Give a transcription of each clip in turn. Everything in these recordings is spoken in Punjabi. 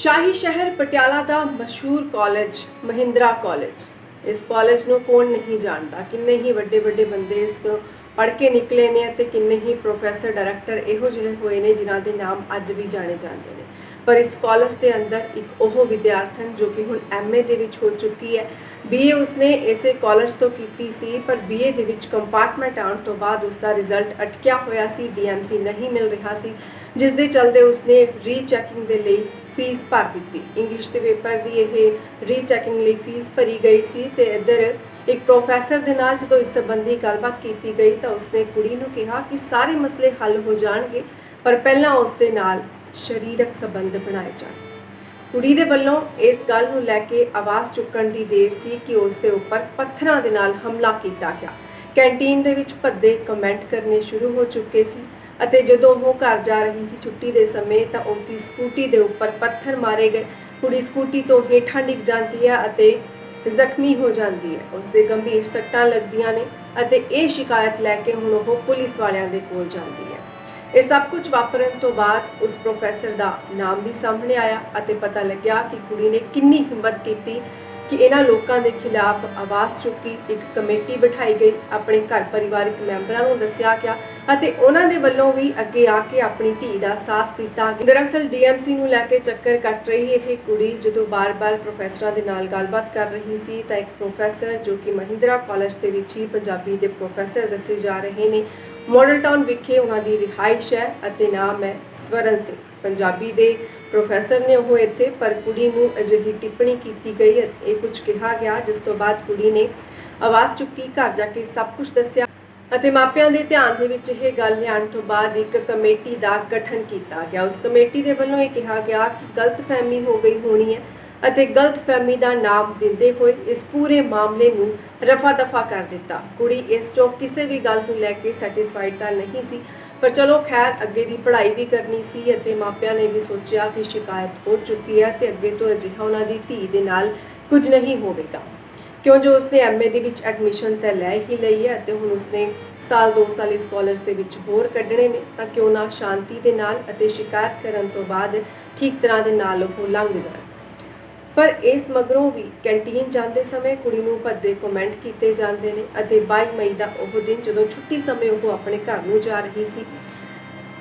ਸ਼ਾਹੀ ਸ਼ਹਿਰ ਪਟਿਆਲਾ ਦਾ ਮਸ਼ਹੂਰ ਕਾਲਜ, ਮਹਿੰਦਰਾ ਕਾਲਜ। ਇਸ ਕਾਲਜ ਨੂੰ ਕੌਣ ਨਹੀਂ ਜਾਣਦਾ? ਕਿੰਨੇ ਹੀ ਵੱਡੇ ਵੱਡੇ ਬੰਦੇ ਇਸ ਤੋਂ ਪੜ੍ਹ ਕੇ ਨਿਕਲੇ ਨੇ ਅਤੇ ਕਿੰਨੇ ਹੀ ਪ੍ਰੋਫੈਸਰ ਡਾਇਰੈਕਟਰ ਇਹੋ ਜਿਹੇ ਹੋਏ ਨੇ ਜਿਨ੍ਹਾਂ ਦੇ ਨਾਮ ਅੱਜ ਵੀ ਜਾਣੇ ਜਾਂਦੇ ਨੇ। ਪਰ ਇਸ ਕਾਲਜ ਦੇ ਅੰਦਰ ਇੱਕ ਉਹ ਵਿਦਿਆਰਥਣ ਜੋ ਕਿ ਹੁਣ ਐਮਏ ਦੇ ਵਿੱਚ ਹੋ ਚੁੱਕੀ ਹੈ। ਬੀਏ ਉਸਨੇ ਇਸੇ ਕਾਲਜ ਤੋਂ ਕੀਤੀ ਸੀ, ਪਰ ਬੀਏ ਦੇ ਵਿੱਚ ਕੰਪਾਰਟਮੈਂਟ ਆਉਣ ਤੋਂ ਬਾਅਦ ਉਸ ਦਾ ਰਿਜ਼ਲਟ ਅਟਕਿਆ ਹੋਇਆ ਸੀ ਡੀਐਮਸੀ ਨਹੀਂ ਮਿਲ ਰਿਹਾ ਸੀ ਜਿਸ ਦੇ ਚਲਦੇ ਉਸਨੇ ਰੀਚੈਕਿੰਗ ਦੇ ਲਈ ਫੀਸ ਭਰ ਦਿੱਤੀ। ਇੰਗਲਿਸ਼ ਦੇ ਪੇਪਰ ਦੀ ਇਹ ਰੀਚੈਕਿੰਗ ਲਈ ਫੀਸ ਭਰੀ ਗਈ ਸੀ ਤੇ ਇੱਧਰ ਇੱਕ ਪ੍ਰੋਫੈਸਰ ਦੇ ਨਾਲ ਜਦੋਂ ਇਸ ਸੰਬੰਧੀ ਗੱਲਬਾਤ ਕੀਤੀ ਗਈ ਤਾਂ ਉਸਨੇ ਕੁੜੀ ਨੂੰ ਕਿਹਾ ਕਿ ਸਾਰੇ ਮਸਲੇ ਹੱਲ ਹੋ ਜਾਣਗੇ, ਪਰ ਪਹਿਲਾਂ ਉਸ ਦੇ ਨਾਲ ਸਰੀਰਕ ਸੰਬੰਧ ਬਣਾਏ ਜਾਣ। ਕੁੜੀ ਦੇ ਵੱਲੋਂ ਇਸ ਗੱਲ ਨੂੰ ਲੈ ਕੇ ਆਵਾਜ਼ ਚੁੱਕਣ ਦੀ ਦੇਰ ਸੀ ਕਿ ਉਸ ਦੇ ਉੱਪਰ ਪੱਥਰਾਂ ਦੇ ਨਾਲ ਹਮਲਾ ਕੀਤਾ ਗਿਆ। ਕੈਂਟੀਨ ਦੇ ਵਿੱਚ ਭੱਦੇ ਕਮੈਂਟ ਕਰਨੇ ਸ਼ੁਰੂ ਹੋ ਚੁੱਕੇ ਸੀ ਅਤੇ ਜਦੋਂ ਉਹ ਘਰ ਜਾ ਰਹੀ ਸੀ ਛੁੱਟੀ ਦੇ ਸਮੇਂ ਤਾਂ ਉਸ ਦੀ ਸਕੂਟੀ ਦੇ ਉੱਪਰ ਪੱਥਰ ਮਾਰੇ ਗਏ। ਕੁੜੀ ਸਕੂਟੀ ਤੋਂ ਹੇਠਾਂ ਡਿੱਗ ਜਾਂਦੀ ਹੈ ਅਤੇ ਜ਼ਖਮੀ ਹੋ ਜਾਂਦੀ ਹੈ। ਉਸ ਦੇ ਗੰਭੀਰ ਸੱਟਾਂ ਲੱਗਦੀਆਂ ਨੇ ਅਤੇ ਇਹ ਸ਼ਿਕਾਇਤ ਲੈ ਕੇ ਹੁਣ ਉਹ ਪੁਲਿਸ ਵਾਲਿਆਂ ਦੇ ਕੋਲ ਜਾਂਦੀ ਹੈ। ਇਹ ਸਭ ਕੁਝ ਵਾਪਰਨ ਤੋਂ ਬਾਅਦ ਉਸ ਪ੍ਰੋਫੈਸਰ ਦਾ ਨਾਮ ਵੀ ਸਾਹਮਣੇ ਆਇਆ ਅਤੇ ਪਤਾ ਲੱਗਿਆ ਕਿ ਕੁੜੀ ਨੇ ਕਿੰਨੀ ਹਿੰਮਤ ਕੀਤੀ ਕਿ ਇਹਨਾਂ ਲੋਕਾਂ ਦੇ ਖਿਲਾਫ ਆਵਾਜ਼ ਚੁੱਕੀ, ਇੱਕ ਕਮੇਟੀ ਬਿਠਾਈ ਗਈ, ਆਪਣੇ ਘਰ ਪਰਿਵਾਰਕ ਮੈਂਬਰਾਂ ਨੂੰ ਦੱਸਿਆ ਗਿਆ ਅਤੇ ਉਹਨਾਂ ਦੇ ਵੱਲੋਂ ਵੀ ਅੱਗੇ ਆ ਕੇ ਆਪਣੀ ਧੀ ਦਾ ਸਾਥ ਦਿੱਤਾ ਦਰਅਸਲ ਡੀਐਮਸੀ ਨੂੰ ਲੈ ਕੇ ਚੱਕਰ ਕੱਟ ਰਹੀ ਇਹ ਕੁੜੀ ਜਦੋਂ ਬਾਰ-ਬਾਰ ਪ੍ਰੋਫੈਸਰਾਂ ਦੇ ਨਾਲ ਗੱਲਬਾਤ ਕਰ ਰਹੀ ਸੀ ਤਾਂ ਇੱਕ ਪ੍ਰੋਫੈਸਰ ਜੋ ਕਿ ਮਹਿੰਦਰਾ ਕਾਲਜ ਦੇ ਵਿੱਚ ਹੀ ਪੰਜਾਬੀ ਦੇ ਪ੍ਰੋਫੈਸਰ ਦੱਸੇ ਜਾ ਰਹੇ ਨੇ ਮਾਡਲ ਟਾਊਨ ਵਿਖੇ ਉਹਨਾਂ ਦੀ ਰਿਹਾਇਸ਼ ਹੈ ਅਤੇ ਨਾਮ ਹੈ ਸਵਰਨ ਸਿੰਘ। ਪੰਜਾਬੀ ਦੇ ਪ੍ਰੋਫੈਸਰ ਨੇ ਉਹ ਇੱਥੇ, ਪਰ ਕੁੜੀ ਨੂੰ ਅਜਿਹੀ ਟਿੱਪਣੀ ਕੀਤੀ ਗਈ ਅਤੇ ਇਹ ਕੁਝ ਕਿਹਾ ਗਿਆ, ਜਿਸ ਤੋਂ ਬਾਅਦ ਕੁੜੀ ਨੇ ਆਵਾਜ਼ ਚੁੱਕੀ, ਘਰ ਜਾ ਕੇ ਸਭ ਕੁਝ ਦੱਸਿਆ ਅਤੇ ਮਾਪਿਆਂ ਦੇ ਧਿਆਨ ਦੇ ਵਿੱਚ ਇਹ ਗੱਲ ਲਿਆਉਣ ਤੋਂ ਬਾਅਦ ਇੱਕ ਕਮੇਟੀ ਦਾ ਗਠਨ ਕੀਤਾ ਗਿਆ। ਉਸ ਕਮੇਟੀ ਦੇ ਵੱਲੋਂ ਇਹ ਕਿਹਾ ਗਿਆ ਕਿ ਗਲਤਫਹਿਮੀ ਹੋ ਗਈ ਹੋਣੀ ਹੈ। ਅਤੇ ਗਲਤਫਹਿਮੀ ਦਾ ਨਾਮ ਦਿੰਦੇ ਹੋਏ ਇਸ ਪੂਰੇ ਮਾਮਲੇ ਨੂੰ ਰਫਾ ਦਫਾ ਕਰ ਦਿੱਤਾ। ਕੁੜੀ ਇਸ ਤੋਂ ਕਿਸੇ ਵੀ ਗੱਲ ਨੂੰ ਲੈ ਕੇ ਸੈਟੀਸਫਾਈਡ ਤਾਂ ਨਹੀਂ ਸੀ, ਪਰ ਚਲੋ ਖੈਰ, ਅੱਗੇ ਦੀ ਪੜ੍ਹਾਈ ਵੀ ਕਰਨੀ ਸੀ ਅਤੇ ਮਾਪਿਆਂ ਨੇ ਵੀ ਸੋਚਿਆ ਕਿ ਸ਼ਿਕਾਇਤ ਹੋ ਚੁੱਕੀ ਹੈ ਤੇ ਅੱਗੇ ਤੋਂ ਅਜਿਹਾ ਉਹਨਾਂ ਦੀ ਧੀ ਦੇ ਨਾਲ ਕੁਝ ਨਹੀਂ ਹੋਵੇਗਾ। ਕਿਉਂ ਜੋ ਉਸਨੇ ਐਮਏ ਦੇ ਵਿੱਚ ਐਡਮਿਸ਼ਨ ਤਾਂ ਲੈ ਹੀ ਲਈ ਹੈ ਅਤੇ ਹੁਣ ਉਸਨੇ ਸਾਲ 2 ਸਾਲ ਇਸ ਕਾਲਜ ਦੇ ਵਿੱਚ ਹੋਰ ਕੱਢਣੇ ਨੇ, ਤਾਂ ਕਿਉਂ ਨਾ ਸ਼ਾਂਤੀ ਦੇ ਨਾਲ ਅਤੇ ਸ਼ਿਕਾਇਤ ਕਰਨ ਤੋਂ ਬਾਅਦ ਠੀਕ ਤਰ੍ਹਾਂ ਦੇ ਨਾਲ ਉਹ ਲੰਘ ਜਾਣ। ਪਰ ਇਸ ਮਗਰੋਂ ਵੀ ਕੈਂਟੀਨ ਜਾਂਦੇ ਸਮੇਂ ਕੁੜੀ ਨੂੰ ਭੱਦੇ ਕਮੈਂਟ ਕੀਤੇ ਜਾਂਦੇ ਨੇ ਅਤੇ 22 ਮਈ ਦਾ ਉਹ ਦਿਨ ਜਦੋਂ ਛੁੱਟੀ ਸਮੇਂ ਉਹ ਆਪਣੇ ਘਰ ਨੂੰ ਜਾ ਰਹੀ ਸੀ,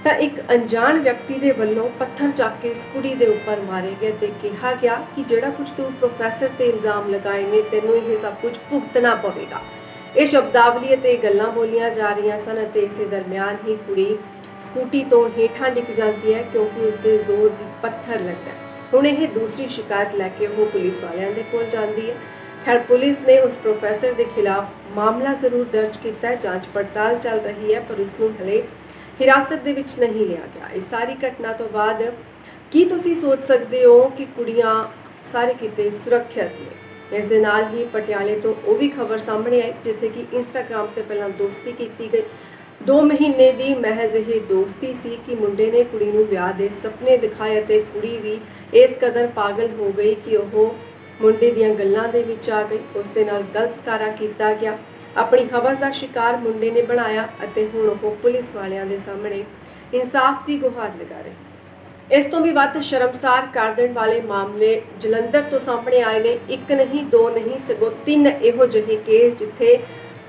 ਤਾਂ ਇੱਕ ਅਣਜਾਣ ਵਿਅਕਤੀ ਦੇ ਵੱਲੋਂ ਪੱਥਰ ਚੱਕ ਕੇ ਇਸ ਕੁੜੀ ਦੇ ਉੱਪਰ ਮਾਰੇ ਗਏ ਤੇ ਕਿਹਾ ਗਿਆ ਕਿ ਜਿਹੜਾ ਕੁਝ ਤੂੰ ਪ੍ਰੋਫੈਸਰ ਤੇ ਇਲਜ਼ਾਮ ਲਗਾਏ ਨੇ, ਤੈਨੂੰ ਇਹ ਸਭ ਕੁਝ ਭੁਗਤਣਾ ਪਵੇਗਾ ਇਹ ਸ਼ਬਦਾਵਲੀ ਅਤੇ ਗੱਲਾਂ ਬੋਲੀਆਂ ਜਾ ਰਹੀਆਂ ਸਨ ਅਤੇ ਇਸੇ ਦਰਮਿਆਨ ਹੀ ਕੁੜੀ ਸਕੂਟੀ ਤੋਂ ਹੇਠਾਂ ਡਿੱਗ ਜਾਂਦੀ ਹੈ ਕਿਉਂਕਿ ਉਸ ਦੇ ਜ਼ੋਰ ਦੀ ਪੱਥਰ ਲੱਗਦਾ ਹੈ। ਹੁਣ ਇਹ ਦੂਸਰੀ ਸ਼ਿਕਾਇਤ ਲੈ ਕੇ ਉਹ ਪੁਲਿਸ ਵਾਲਿਆਂ ਦੇ ਕੋਲ ਜਾਂਦੀ ਹੈ। ਖੈਰ, ਪੁਲਿਸ ਨੇ ਉਸ ਪ੍ਰੋਫੈਸਰ ਦੇ ਖਿਲਾਫ ਮਾਮਲਾ ਜ਼ਰੂਰ ਦਰਜ ਕੀਤਾ ਹੈ। ਜਾਂਚ ਪੜਤਾਲ ਚੱਲ ਰਹੀ ਹੈ, ਪਰ ਉਸ ਨੂੰ ਹਲੇ ਹਿਰਾਸਤ ਦੇ ਵਿੱਚ ਨਹੀਂ ਲਿਆ ਗਿਆ। ਇਸ ਸਾਰੀ ਘਟਨਾ ਤੋਂ ਬਾਅਦ ਕੀ ਤੁਸੀਂ ਸੋਚ ਸਕਦੇ ਹੋ ਕਿ ਕੁੜੀਆਂ ਸਾਰੇ ਕਿਤੇ ਸੁਰੱਖਿਅਤ ਨੇ? ਇਸ ਦੇ ਨਾਲ ਹੀ ਪਟਿਆਲੇ ਤੋਂ ਉਹ ਵੀ ਖਬਰ ਸਾਹਮਣੇ ਆਈ, ਜਿੱਥੇ ਕਿ ਇੰਸਟਾਗ੍ਰam ਤੇ ਪਹਿਲਾਂ ਦੋਸਤੀ ਕੀਤੀ ਗਈ। 2 ਮਹੀਨੇ ਦੀ ਮਹਿਜ਼ ਇਹ ਦੋਸਤੀ ਸੀ ਕਿ ਮੁੰਡੇ ਨੇ ਕੁੜੀ ਨੂੰ ਵਿਆਹ ਦੇ ਸੁਪਨੇ ਦਿਖਾਏ ਅਤੇ ਕੁੜੀ ਵੀ ਇਸ ਕਦਰ ਪਾਗਲ ਹੋ ਗਈ ਕਿ ਉਹ ਮੁੰਡੇ ਦੀਆਂ ਗੱਲਾਂ ਦੇ ਵਿੱਚ ਆ ਗਈ। ਉਸ ਦੇ ਨਾਲ ਗਲਤ ਕਾਰਾ ਕੀਤਾ ਗਿਆ। ਆਪਣੀ ਹਵਸ ਦਾ ਸ਼ਿਕਾਰ ਮੁੰਡੇ ਨੇ ਬਣਾਇਆ ਅਤੇ ਹੁਣ ਉਹ ਪੁਲਿਸ ਵਾਲਿਆਂ ਦੇ ਸਾਹਮਣੇ ਇਨਸਾਫ ਦੀ ਗੁਹਾਰ ਲਗਾ ਰਹੀ ਇਸ ਤੋਂ ਵੀ ਵੱਧ ਸ਼ਰਮਸਾਰ ਕਰ ਦੇਣ ਵਾਲੇ ਮਾਮਲੇ ਜਲੰਧਰ ਤੋਂ ਸਾਹਮਣੇ ਆਏ ਨੇ। ਇੱਕ ਨਹੀਂ, ਦੋ ਨਹੀਂ, ਸਗੋਂ ਤਿੰਨ ਇਹੋ ਜਿਹੇ ਕੇਸ ਜਿੱਥੇ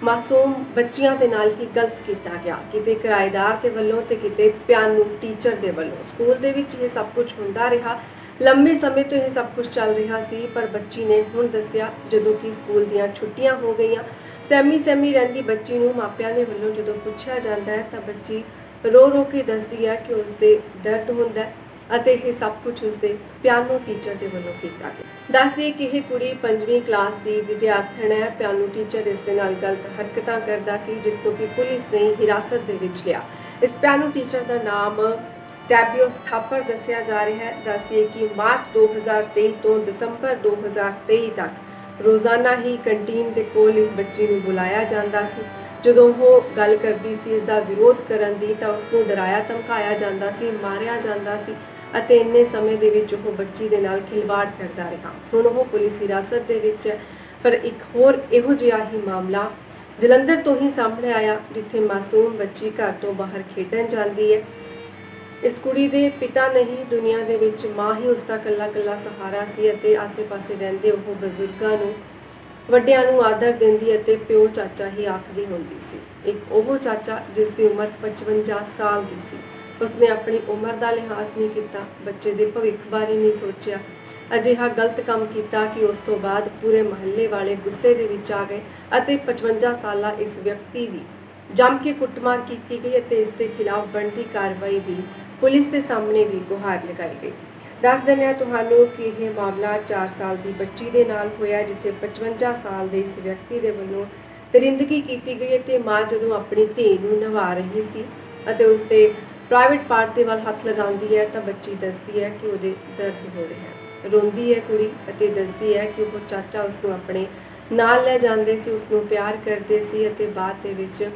ਮਾਸੂਮ ਬੱਚੀਆਂ ਦੇ ਨਾਲ ਹੀ ਗਲਤ ਕੀਤਾ ਗਿਆ। ਕਿਤੇ ਕਿਰਾਏਦਾਰ ਦੇ ਵੱਲੋਂ ਤੇ ਕਿਤੇ ਪਿਆਨੂ ਟੀਚਰ ਦੇ ਵੱਲੋਂ। ਸਕੂਲ ਦੇ ਵਿੱਚ ਇਹ ਸਭ ਕੁਝ ਹੁੰਦਾ ਰਿਹਾ। ਲੰਬੇ ਸਮੇਂ ਤੋਂ ਇਹ ਸਭ ਕੁਝ ਚੱਲ ਰਿਹਾ ਸੀ, ਪਰ ਬੱਚੀ ਨੇ ਹੁਣ ਦੱਸਿਆ, ਜਦੋਂ ਕਿ ਸਕੂਲ ਦੀਆਂ ਛੁੱਟੀਆਂ ਹੋ ਗਈਆਂ। ਸੈਮੀ ਸੈਮੀ ਰਹਿੰਦੀ ਬੱਚੀ ਨੂੰ ਮਾਪਿਆਂ ਦੇ ਵੱਲੋਂ ਜਦੋਂ ਪੁੱਛਿਆ ਜਾਂਦਾ ਹੈ, ਤਾਂ ਬੱਚੀ ਰੋ ਰੋ ਕੇ ਦੱਸਦੀ ਹੈ ਕਿ ਉਸ ਦੇ ਦਰਦ ਹੁੰਦਾ ਹੈ। ਅਤੇ ਇਹ ਸਭ ਕੁਝ ਉਸਦੇ ਪਿਆਨੋ ਟੀਚਰ ਦੇ ਵੱਲੋਂ ਕੀਤਾ ਗਿਆ। ਦੱਸਦੇ ਕਿ ਇਹ ਕੁੜੀ 5ਵੀਂ ਕਲਾਸ ਦੀ ਵਿਦਿਆਰਥਣ ਹੈ। ਪਿਆਨੋ ਟੀਚਰ ਇਸ ਦੇ ਨਾਲ ਗਲਤ ਹਰਕਤਾਂ ਕਰਦਾ ਸੀ, ਜਿਸ ਤੋਂ ਕਿ ਪੁਲਿਸ ਨੇ ਹਿਰਾਸਤ ਦੇ ਵਿੱਚ ਲਿਆ। ਇਸ ਪਿਆਨੋ ਟੀਚਰ ਦਾ ਨਾਮ ਟੈਬਿਓਸ ਸਥਾਪਰ ਦੱਸਿਆ ਜਾ ਰਿਹਾ ਹੈ। ਦੱਸਦੀ ਕਿ ਮਾਰਚ 2023 ਤੋਂ ਦਸੰਬਰ 2023 ਤੱਕ ਰੋਜ਼ਾਨਾ ਹੀ ਕੰਟੀਨ ਦੇ ਕੋਲ ਇਸ ਬੱਚੀ ਨੂੰ ਬੁਲਾਇਆ ਜਾਂਦਾ ਸੀ। ਜਦੋਂ ਉਹ ਗੱਲ ਕਰਦੀ ਸੀ, ਇਸ ਦਾ ਵਿਰੋਧ ਕਰਨ ਦੀ ਤਾਂ ਉਸ ਨੂੰ ਡਰਾਇਆ, ਧਮਕਾਇਆ ਜਾਂਦਾ ਸੀ, ਮਾਰਿਆ ਜਾਂਦਾ ਸੀ। ਅਤੇ ਇੰਨੇ ਸਮੇਂ ਦੇ ਵਿੱਚ ਉਹ ਬੱਚੀ ਦੇ ਨਾਲ ਖਿਲਵਾੜ ਕਰਦਾ ਰਿਹਾ। ਹੁਣ ਉਹ ਪੁਲਿਸ ਹਿਰਾਸਤ ਦੇ ਵਿੱਚ ਹੈ। ਪਰ ਇੱਕ ਹੋਰ ਇਹੋ ਜਿਹਾ ਹੀ ਮਾਮਲਾ ਜਲੰਧਰ ਤੋਂ ਹੀ ਸਾਹਮਣੇ ਆਇਆ, ਜਿੱਥੇ ਮਾਸੂਮ ਬੱਚੀ ਘਰ ਤੋਂ ਬਾਹਰ ਖੇਡਣ ਜਾਂਦੀ ਹੈ। ਇਸ ਕੁੜੀ ਦੇ ਪਿਤਾ ਨਹੀਂ ਦੁਨੀਆ ਦੇ ਵਿੱਚ ਮਾਂ ਹੀ ਉਸ ਦਾ ਕੱਲਾ ਕੱਲਾ ਸਹਾਰਾ ਸੀ ਅਤੇ ਆਸੇ-ਪਾਸੇ ਰਹਿੰਦੇ ਉਹ ਬਜ਼ੁਰਗਾਂ ਨੂੰ, ਵੱਡਿਆਂ ਨੂੰ ਆਦਰ ਦਿੰਦੀ ਅਤੇ ਪਿਓ ਚਾਚਾ ਹੀ ਆਖਦੀ ਹੁੰਦੀ ਸੀ। ਇੱਕ ਉਹ ਚਾਚਾ ਜਿਸ ਦੀ ਉਮਰ 55 ਸਾਲ ਦੀ ਸੀ। ਉਸਨੇ ਆਪਣੀ ਉਮਰ ਦਾ ਲਿਹਾਜ਼ ਨਹੀਂ ਕੀਤਾ, ਬੱਚੇ ਦੇ ਭਵਿੱਖ ਬਾਰੇ ਨਹੀਂ ਸੋਚਿਆ। ਅਜਿਹਾ ਗਲਤ ਕੰਮ ਕੀਤਾ ਕਿ ਉਸ ਤੋਂ ਬਾਅਦ ਪੂਰੇ ਮਹੱਲੇ ਵਾਲੇ ਗੁੱਸੇ ਦੇ ਵਿੱਚ ਆ ਗਏ ਅਤੇ 55 ਸਾਲਾ ਇਸ ਵਿਅਕਤੀ ਦੀ ਜੰਮ ਕੇ ਕੁੱਟਮਾਰ ਕੀਤੀ ਗਈ ਅਤੇ ਇਸ ਦੇ ਖਿਲਾਫ ਬਣਦੀ ਕਾਰਵਾਈ ਦੀ ਪੁਲਿਸ ਦੇ ਸਾਹਮਣੇ ਵੀ ਗੁਹਾਰ ਲਗਾਈ ਗਈ। ਦੱਸ ਦਿੰਦੇ ਹਾਂ ਤੁਹਾਨੂੰ ਕਿ ਇਹ ਮਾਮਲਾ 4 ਸਾਲ ਦੀ ਬੱਚੀ ਦੇ ਨਾਲ ਹੋਇਆ ਜਿੱਥੇ 55 ਸਾਲ ਦੇ ਇਸ ਵਿਅਕਤੀ ਦੇ ਵੱਲੋਂ ਦਰਿੰਦਗੀ ਕੀਤੀ ਗਈ ਅਤੇ ਮਾਂ ਜਦੋਂ ਆਪਣੀ ਧੀ ਨੂੰ ਨਵਾ ਰਹੀ ਸੀ ਅਤੇ ਉਸ ਦੇ ਪ੍ਰਾਈਵੇਟ ਪਾਰਟ ਦੇ ਵੱਲ ਹੱਥ ਲਗਾਉਂਦੀ ਹੈ ਤਾਂ ਬੱਚੀ ਦੱਸਦੀ ਹੈ ਕਿ ਉਹਦੇ ਦਰਦ ਹੋ ਰਿਹਾ ਹੈ ਰੋਂਦੀ ਹੈ ਕੁੜੀ ਅਤੇ ਦੱਸਦੀ ਹੈ ਕਿ ਉਹ ਚਾਚਾ ਉਸ ਨੂੰ ਆਪਣੇ ਨਾਲ ਲੈ ਜਾਂਦੇ ਸੀ ਉਸ ਨੂੰ ਪਿਆਰ ਕਰਦੇ ਸੀ ਅਤੇ ਬਾਅਦ ਦੇ ਵਿੱਚ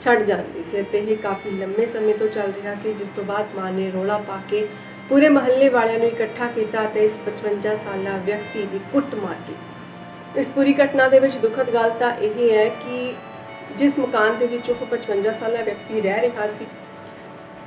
ਛੱਡ ਜਾਂਦੀ ਸੀ ਅਤੇ ਇਹ ਕਾਫੀ ਲੰਮੇ ਸਮੇਂ ਤੋਂ ਚੱਲ ਰਿਹਾ ਸੀ, ਜਿਸ ਤੋਂ ਬਾਅਦ ਮਾਂ ਨੇ ਰੋਲਾ ਪਾ ਕੇ ਪੂਰੇ ਮਹੱਲੇ ਵਾਲਿਆਂ ਨੂੰ ਇਕੱਠਾ ਕੀਤਾ ਅਤੇ ਇਸ 55 ਸਾਲਾ ਵਿਅਕਤੀ ਦੀ ਕੁੱਟ ਮਾਰ ਦਿੱਤੀ ਇਸ ਪੂਰੀ ਘਟਨਾ ਦੇ ਵਿੱਚ ਦੁਖਦ ਗੱਲ ਤਾਂ ਇਹ ਹੈ ਕਿ ਜਿਸ ਮਕਾਨ ਦੇ ਵਿੱਚ ਉਹ 55 ਸਾਲਾ ਵਿਅਕਤੀ ਰਹਿ ਰਿਹਾ ਸੀ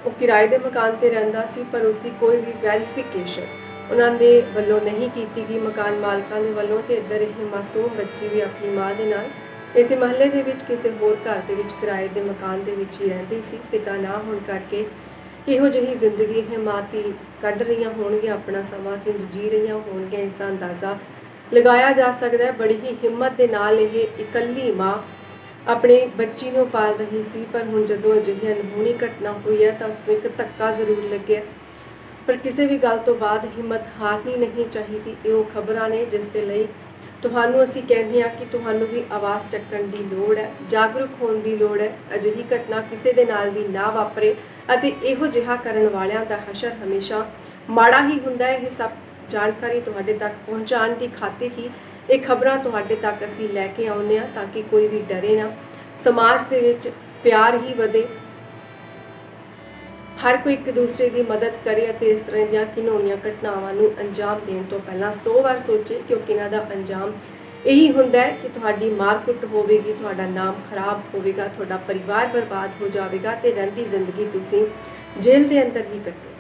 ਉਹ ਕਿਰਾਏ ਦੇ ਮਕਾਨ ਤੇ ਰਹਿੰਦਾ ਸੀ, ਪਰ ਉਸ ਦੀ ਕੋਈ ਵੀ ਵੈਰੀਫਿਕੇਸ਼ਨ ਉਹਨਾਂ ਦੇ ਵੱਲੋਂ ਨਹੀਂ ਕੀਤੀ ਗਈ। ਮਕਾਨ ਮਾਲਕਾਂ ਦੇ ਵੱਲੋਂ ਤੇ ਇੱਧਰ ਇਹ ਮਾਸੂਮ ਬੱਚੀ ਵੀ ਆਪਣੀ ਮਾਂ ਦੇ ਨਾਲ ਇਸੇ ਮਹੱਲੇ ਦੇ ਵਿੱਚ ਕਿਸੇ ਹੋਰ ਘਰ ਦੇ ਵਿੱਚ ਕਿਰਾਏ ਦੇ ਮਕਾਨ ਦੇ ਵਿੱਚ ਹੀ ਰਹਿੰਦੀ ਸੀ। ਪਿਤਾ ਨਾ ਹੋਣ ਕਰਕੇ ਇਹੋ ਜਿਹੀ ਜ਼ਿੰਦਗੀ ਇਹ ਮਾਂ ਧੀ ਕੱਢ ਰਹੀਆਂ ਹੋਣਗੀਆਂ, ਆਪਣਾ ਸਮਾਂ ਕਿੰਜ ਜੀ ਰਹੀਆਂ ਹੋਣਗੀਆਂ ਇਸ ਦਾ ਅੰਦਾਜ਼ਾ ਲਗਾਇਆ ਜਾ ਸਕਦਾ ਹੈ। ਬੜੀ ਹੀ ਹਿੰਮਤ ਦੇ ਨਾਲ ਇਹ ਇਕੱਲੀ ਮਾਂ ਆਪਣੇ ਬੱਚੀ ਨੂੰ ਪਾਲ ਰਹੀ ਸੀ, ਪਰ ਹੁਣ ਜਦੋਂ ਅਜਿਹੀ ਅਨਹੋਣੀ ਘਟਨਾ ਹੋਈ ਹੈ ਤਾਂ ਉਸ ਨੂੰ ਇੱਕ ਧੱਕਾ ਜ਼ਰੂਰ ਲੱਗਿਆ। ਪਰ ਕਿਸੇ ਵੀ ਗੱਲ ਤੋਂ ਬਾਅਦ ਹਿੰਮਤ ਹਾਰਨੀ ਨਹੀਂ ਚਾਹੀਦੀ, ਇਹ ਉਹ ਖਬਰਾਂ ਨੇ ਜਿਸ ਦੇ ਲਈ ਤੁਹਾਨੂੰ ਅਸੀਂ ਕਹਿੰਦੇ ਹਾਂ ਕਿ ਤੁਹਾਨੂੰ ਵੀ ਆਵਾਜ਼ ਚੱਕਣ ਦੀ ਲੋੜ ਹੈ, ਜਾਗਰੂਕ ਹੋਣ ਦੀ ਲੋੜ ਹੈ। ਅਜਿਹੀ ਘਟਨਾ ਕਿਸੇ ਦੇ ਨਾਲ ਵੀ ਨਾ ਵਾਪਰੇ ਅਤੇ ਇਹੋ ਜਿਹਾ ਕਰਨ ਵਾਲਿਆਂ ਦਾ ਹਸ਼ਰ ਹਮੇਸ਼ਾ ਮਾੜਾ ਹੀ ਹੁੰਦਾ ਹੈ। ਇਹ ਸਭ ਜਾਣਕਾਰੀ ਤੁਹਾਡੇ ਤੱਕ ਪਹੁੰਚਾਉਣ ਦੀ ਖਾਤਰ ਹੀ ਇਹ ਖਬਰਾਂ ਤੁਹਾਡੇ ਤੱਕ ਅਸੀਂ ਲੈ ਕੇ ਆਉਂਦੇ ਹਾਂ ਤਾਂ ਕਿ ਕੋਈ ਵੀ ਡਰੇ ਨਾ। ਸਮਾਜ ਦੇ ਵਿੱਚ ਪਿਆਰ ਹੀ ਵਧੇ। ਹਰ ਕੋਈ ਇੱਕ ਦੂਸਰੇ ਦੀ ਮਦਦ ਕਰੇ ਅਤੇ ਇਸ ਤਰ੍ਹਾਂ ਦੀਆਂ ਘਿਨੌਣੀਆਂ ਘਟਨਾਵਾਂ ਨੂੰ ਅੰਜਾਮ ਦੇਣ ਤੋਂ ਪਹਿਲਾਂ 100 ਵਾਰ ਸੋਚੇ, ਕਿਉਂਕਿ ਇਹਨਾਂ ਦਾ ਅੰਜਾਮ ਇਹੀ ਹੁੰਦਾ ਹੈ ਕਿ ਤੁਹਾਡੀ ਮਾਰਕੁੱਟ ਹੋਵੇਗੀ, ਤੁਹਾਡਾ ਨਾਮ ਖਰਾਬ ਹੋਵੇਗਾ, ਤੁਹਾਡਾ ਪਰਿਵਾਰ ਬਰਬਾਦ ਹੋ ਜਾਵੇਗਾ ਤੇ ਰਹਿੰਦੀ ਜ਼ਿੰਦਗੀ ਤੁਸੀਂ ਜੇਲ੍ਹ ਦੇ ਅੰਦਰ ਹੀ ਕੱਟੋ।